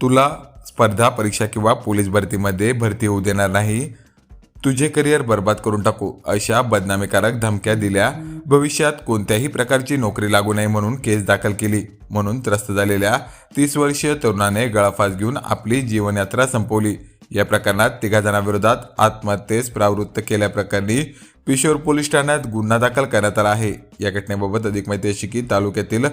तुला स्पर्धा परीक्षा किंवा पोलीस भरतीमध्ये भरती होऊ देणार नाही. तुझे करिअर बर्बाद करून टाकू अशा बदनामीकारक धमक्या दिल्या. भविष्यात कोणत्याही प्रकारची नोकरी लागू नये म्हणून केस दाखल केली. म्हणून त्रस्त झालेल्या तीस वर्षीय तरुणाने गळाफास घेऊन आपली जीवनयात्रा संपवली. या प्रकरणात तिघा जणांविरोधात आत्महत्येस प्रावृत्त केल्याप्रकरणी पिशोर पोलीस ठाण्यात गुन्हा दाखल करण्यात आला आहे. या घटनेबाबत अधिक माहिती अशी की तालुक्यातील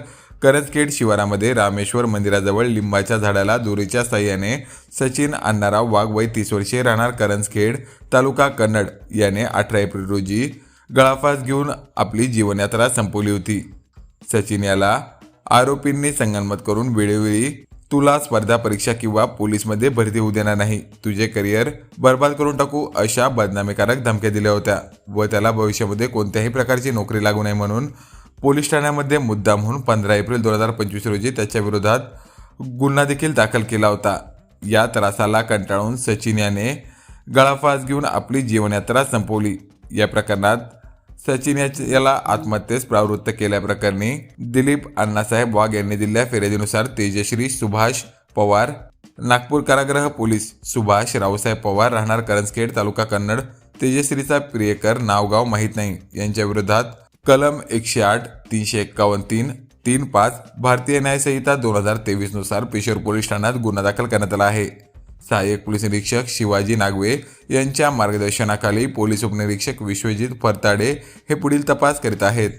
करंजखेड शिवारामध्ये रामेश्वर मंदिराजवळ लिंबाच्या झाडाला दोरीच्या साह्याने सचिन अण्णाराव वाघ वय तीस वर्षीय राहणार करंजखेड तालुका कन्नड याने अठरा एप्रिल रोजी गळाफास घेऊन आपली जीवनयात्रा संपवली होती. सचिन याला आरोपींनी संगनमत करून वेळोवेळी तुला स्पर्धा परीक्षा किंवा पोलीसमध्ये भरती होऊ देणार नाही. तुझे करिअर बर्बाद करून टाकू अशा बदनामीकारक धमक्या दिल्या होत्या व त्याला भविष्यामध्ये कोणत्याही प्रकारची नोकरी लागू नये म्हणून पोलीस ठाण्यामध्ये मुद्दा म्हणून पंधरा एप्रिल दोन हजार पंचवीस रोजी त्याच्या विरोधात गुन्हा देखील दाखल केला होता. या त्रासाला कंटाळून सचिन याने गळाफास घेऊन आपली जीवनयात्रा संपवली. या प्रकरणात सचिन याला आत्महत्येस प्रवृत्त केल्याप्रकरणी दिलीप अण्णासाहेब वाघ यांनी दिलेल्या फिर्यादीनुसार तेजश्री सुभाष पवार नागपूर कारागृह पोलीस सुभाष रावसाहेब पवार राहणार करंजखेड तालुका कन्नड तेजश्रीचा प्रियकर नावगाव माहीत नाही यांच्या विरोधात कलम एकशे आठ तीनशे एक्कावन्न तीन तीन पाच भारतीय न्यायसंहिता दोन हजार तेवीसनुसार पेशोर पोलीस ठाण्यात गुन्हा दाखल करण्यात आला आहे. सहाय्यक पोलीस निरीक्षक शिवाजी नागवे यांच्या मार्गदर्शनाखाली पोलीस उपनिरीक्षक विश्वजित फरताडे हे पुढील तपास करीत आहेत.